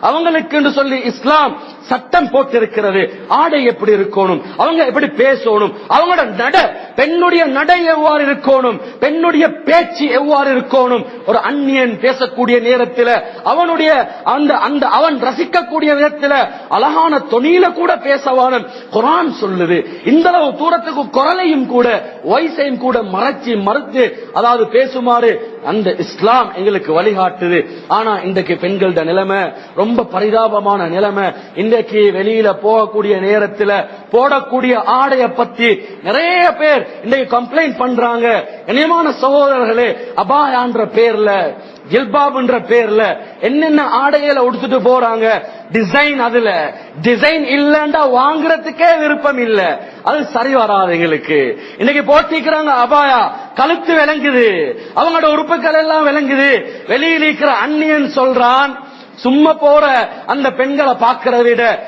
அவங்களுக்கு என்று சொல்லி இஸ்லாம் சட்டம் போட்டிருக்கிறது. ஆடை எப்படி இருக்கணும்? அவங்க எப்படி பேசணும்? அவங்களோட நட பெண்ணுடைய நடை எவ்வாறு இருக்கணும்? பெண்ணுடைய பேச்சு எவ்வாறு இருக்கணும்? ஒரு அந்நியன் பேசக்கூடிய நேரத்தில் அவனுடைய அந்த அந்த அவன் ரசிக்கக்கூடிய விதத்தில் அழகான தொனியில கூட பேசவானும் குரான் சொல்லுது. இந்த அளவு தூரத்துக்கு குரலையும் கூட வயசையும் கூட மறைச்சி மறுத்து அதாவது பேசுமாறு அந்த இஸ்லாம் எங்களுக்கு வழிகாட்டுது. ஆனா இன்றைக்கு பெண்களோட நிலைமை ரொம்ப பரிதாபமான நிலைமை. இன்றைக்கு வெளியில போகக்கூடிய நேரத்துல போடக்கூடிய ஆடைய பத்தி நிறைய பேர் இன்றைக்கு கம்ப்ளைண்ட் பண்றாங்க. இனியமான சகோதரர்களே அபாயான்ற பேர்ல ஜில்பாப்ன்ற பேர்ல என்னென்ன ஆடைகளை உடுத்துட்டு போறாங்க? டிசைன் அதுல. டிசைன் இல்லண்டா வாங்குறதுக்கே விருப்பம் இல்ல. அது சரி வராது எங்களுக்கு. இன்னைக்கு போட்டிக்கிறாங்க அபாயா. கழுத்து விளங்குது. அவங்களோட உறுப்புகள் எல்லாம் விளங்குது. வெளியில் இருக்கிற அந்நியன் சொல்றான் சும்மா போற. அந்த பெண்களை பாக்குறத விட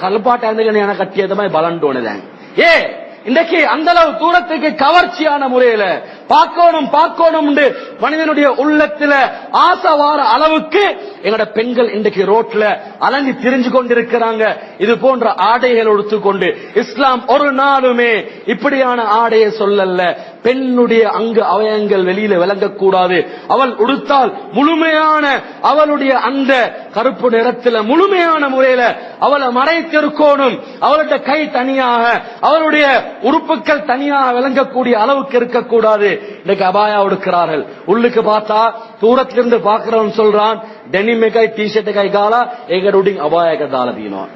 கல்பாட்டா இருந்து கட்டியது மாதிரி பலன் தோணுதேன் ஏ இன்றைக்கு அந்த அளவு தூரத்துக்கு கவர்ச்சியான முறையில பார்க்கணும் பார்க்கணும் மனிதனுடைய உள்ளத்துல ஆசை வார அளவுக்கு எங்கட பெண்கள் இன்றைக்கு ரோட்ல அலங்கி திரிஞ்சு கொண்டிருக்கிறாங்க. இது போன்ற ஆடைகள் உடுத்துக்கொண்டு இஸ்லாம் ஒரு நாளுமே இப்படியான ஆடையை சொல்லல பெண்ணுடைய அங்கு அவயங்கள் வெளியில விளங்கக்கூடாது. அவள் உடுத்தால் முழுமையான அவளுடைய அந்த கருப்பு நிறத்துல முழுமையான முறையில அவளை மறைத்திருக்கணும். அவளுடைய கை தனியாக அவளுடைய உறுப்புகள் தனியாக விளங்கக்கூடிய அளவுக்கு இருக்கக்கூடாது. இன்னைக்கு அபாயா உடுக்கிறார்கள். உள்ளுக்கு பார்த்தா தூரத்திலிருந்து பார்க்கிறவன் சொல்றான் டெனிமேக்காய் டி ஷர்ட் கை காலா எகருடிங் அபாயக தீனோம்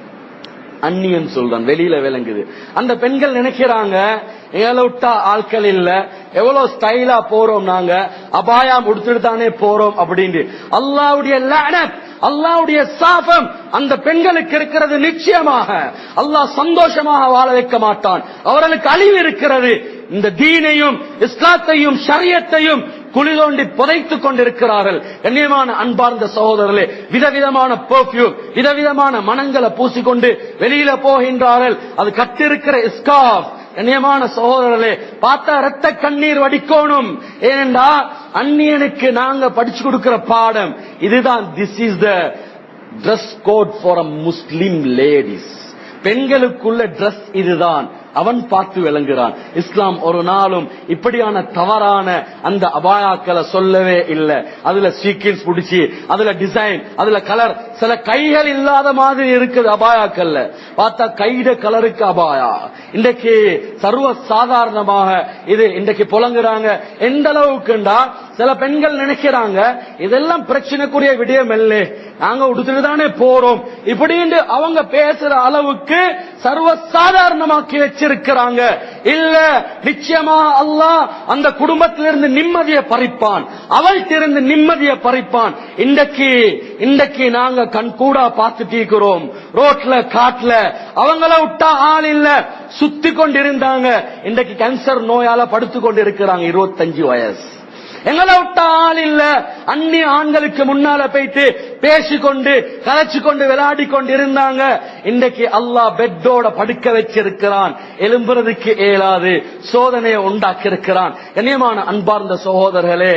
அந்நியன் சொல்றான் வெளியில விளங்குது. அந்த பெண்கள் நினைக்கிறாங்க ஏழை விட்டா ஆட்கள் இல்ல எவ்வளவு ஸ்டைலா போறோம் நாங்க அபாயம் உடுத்துட்டு தானே போறோம் அப்படின்ட்டு. அல்லாவுடைய லானத் அல்லாவுடைய சாபம் அந்த பெண்களுக்கு இருக்கிறது நிச்சயமாக. அல்லாஹ் சந்தோஷமாக வாழ வைக்க மாட்டான். அவர்களுக்கு அழிவு இருக்கிறது. இந்த தீனையும் இஸ்லாத்தையும் ஷரியத்தையும் குழி தோண்டி புதைத்துக் கொண்டிருக்கிறார்கள். கண்ணியமான அன்பார்ந்த சகோதரர்களே விதவிதமான பெர்ஃபியூம் விதவிதமான மனங்களை பூசிக்கொண்டு வெளியில போகின்றார்கள். அது கட்டிருக்கிற இஸ்காஃப் கண்ணியமான சகோதரர்களே பார்த்தா ரத்த கண்ணீர் வடிக்கணும். ஏனென்றா அந்நியனுக்கு நாங்க படிச்சு கொடுக்கிற பாடம். இதுதான் this is the dress code for a Muslim ladies பெண்களுக்குள்ள dress இதுதான். அவன் பார்த்து விளங்குறான் இஸ்லாம் ஒரு நாளும் இப்படியான தவறான அந்த அபாயாக்களை சொல்லவே இல்லை. அதுல சீக்கின்ஸ் பிடிச்சி அதுல டிசைன் அதுல கலர் சில கைகள் இல்லாத மாதிரி இருக்குது அபாயாக்கள்ல. பார்த்தா கைட கலருக்கு அபாயா. இன்றைக்கு சர்வ சாதாரணமாக இது இன்றைக்கு புலங்குறாங்க. எந்த அளவுக்குண்டா? சில பெண்கள் நினைக்கிறாங்க இதெல்லாம் பிரச்சனைக்குரிய விடயம் இல்லை நாங்க உடுத்துட்டு தானே போறோம். இப்படின்னு அவங்க பேசுற அளவுக்கு சர்வ சாதாரணமாக்கி வச்சிருக்கிறாங்க. இல்ல நிச்சயமா அல்லாஹ் அந்த குடும்பத்திலிருந்து நிம்மதியை பறிப்பான் அவள்கிட்ட இருந்து நிம்மதியை பறிப்பான். இன்றைக்கு இன்றைக்கு நாங்க கண் கூட பார்த்துட்டு இருக்கிறோம். ரோட்ல காட்டுல அவங்கள விட்டா ஆள் இல்ல. சுத்தி கொண்டிருந்தாங்க. இன்றைக்கு கேன்சர் நோயால படுத்து கொண்டு இருக்கிறாங்க இருபத்தஞ்சு வயசு. எங்களை விட்ட ஆள் இல்ல. அந்நிய ஆண்களுக்கு முன்னால போயிட்டு பேசிக்கொண்டு கலைச்சு கொண்டு விளையாடி கொண்டு இருந்தாங்க. இன்றைக்கு அல்லாஹ் பெட்டோட படுக்க வச்சிருக்கிறான். எலும்புறதுக்கு ஏலாது சோதனையை உண்டாக்கி இருக்கிறான் கண்ணியமான அன்பார்ந்த சகோதரர்களே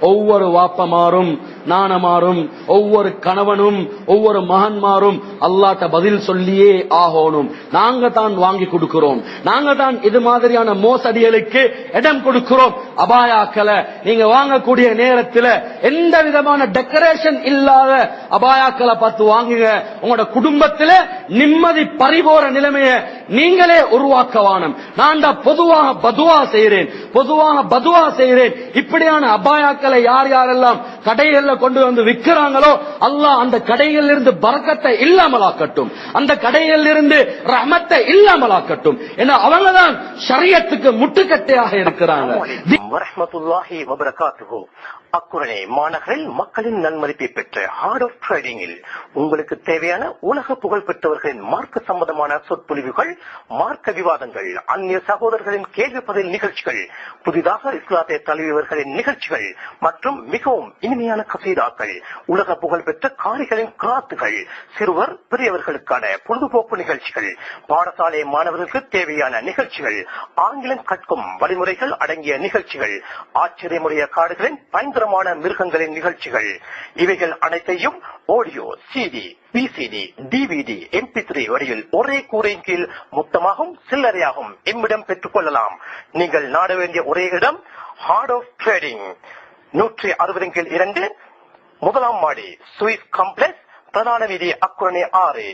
ஒவ்வொரு வாப்பமாரும் நாணமாரும் ஒவ்வொரு கணவனும் ஒவ்வொரு மகன்மாரும் அல்லாட்ட பதில் சொல்லியே ஆகணும். நாங்க தான் வாங்கி கொடுக்கிறோம். நாங்க தான் இது மாதிரியான மோசடிகளுக்கு இடம் கொடுக்கிறோம். அபாயாக்களை நீங்க வாங்கக்கூடிய நேரத்தில் எந்த விதமான டெக்கரேஷன் இல்லாத அபாயாக்களை பார்த்து வாங்குங்க. உங்களோட குடும்பத்தில் நிம்மதி பறிபோற நிலைமைய நீங்களே உருவாக்க வானம் நான் தான் பொதுவாக பதுவா செய்கிறேன் பொதுவாக பதுவா செய்கிறேன் இப்படியான அபாயாக்களை யார் யாரெல்லாம் கடைகள்ல கொண்டு வந்து விற்கிறாங்களோ அல்லாஹ் அந்த கடைகளில் இருந்து பறக்கத்தை இல்லாமலாக்கட்டும். அந்த கடைகளில் இருந்து ரமத்தை இல்லாமலாக்கட்டும். ஏன்னா அவங்க தான் சரியத்துக்கு முட்டுக்கட்டையாக இருக்கிறாங்க. வரஹமத்துல்லாஹி மாநகரில் மக்களின் நன்மதிப்பை பெற்ற ஹார்ட் ஆஃப் ட்ரேடிங்கில் உங்களுக்கு தேவையான உலக புகழ் பெற்றவர்களின் மார்க்க சம்பந்தமான சொற்பொழிவுகள் மார்க்க விவாதங்கள் அந்நிய சகோதரர்களின் கேள்வி பதில் நிகழ்ச்சிகள் புதிதாக இஸ்லாத்தை தழுவியவர்களின் நிகழ்ச்சிகள் மற்றும் மிகவும் இனி இனிமையான கசீதாக்கள் உலக புகழ்பெற்ற காரிகளின் கிராத்துகள் சிறுவர் பெரியவர்களுக்கான பொழுதுபோக்கு நிகழ்ச்சிகள் பாடசாலை மாணவர்களுக்கு தேவையான நிகழ்ச்சிகள் ஆங்கிலம் கற்கும் வழிமுறைகள் அடங்கிய நிகழ்ச்சிகள் ஆச்சரியமுடைய காடுகளின் பயங்கரமான மிருகங்களின் நிகழ்ச்சிகள். இவைகள் அனைத்தையும் audio CD VCD DVD MP three வரையில் ஒரே கூரையின் கீழ் மொத்தமாகவும் சில்லறையாகவும் எம்மிடம் பெற்றுக் கொள்ளலாம். நீங்கள் நாட வேண்டிய ஒரே இடம் ஹார்ட் ஆஃப் ட்ரேடிங் நூற்றி அறுபதின் கீழ் இரண்டு. முதலாம் மாடி சுவிஸ் காம்ப்ளெக்ஸ் பிரதான வீதி அக்குரணி ஆறு.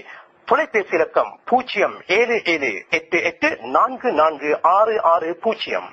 தொலைபேசி இலக்கம் பூஜ்ஜியம் ஏழு ஏழு எட்டு எட்டு நான்கு நான்கு ஆறு ஆறு பூஜ்ஜியம்.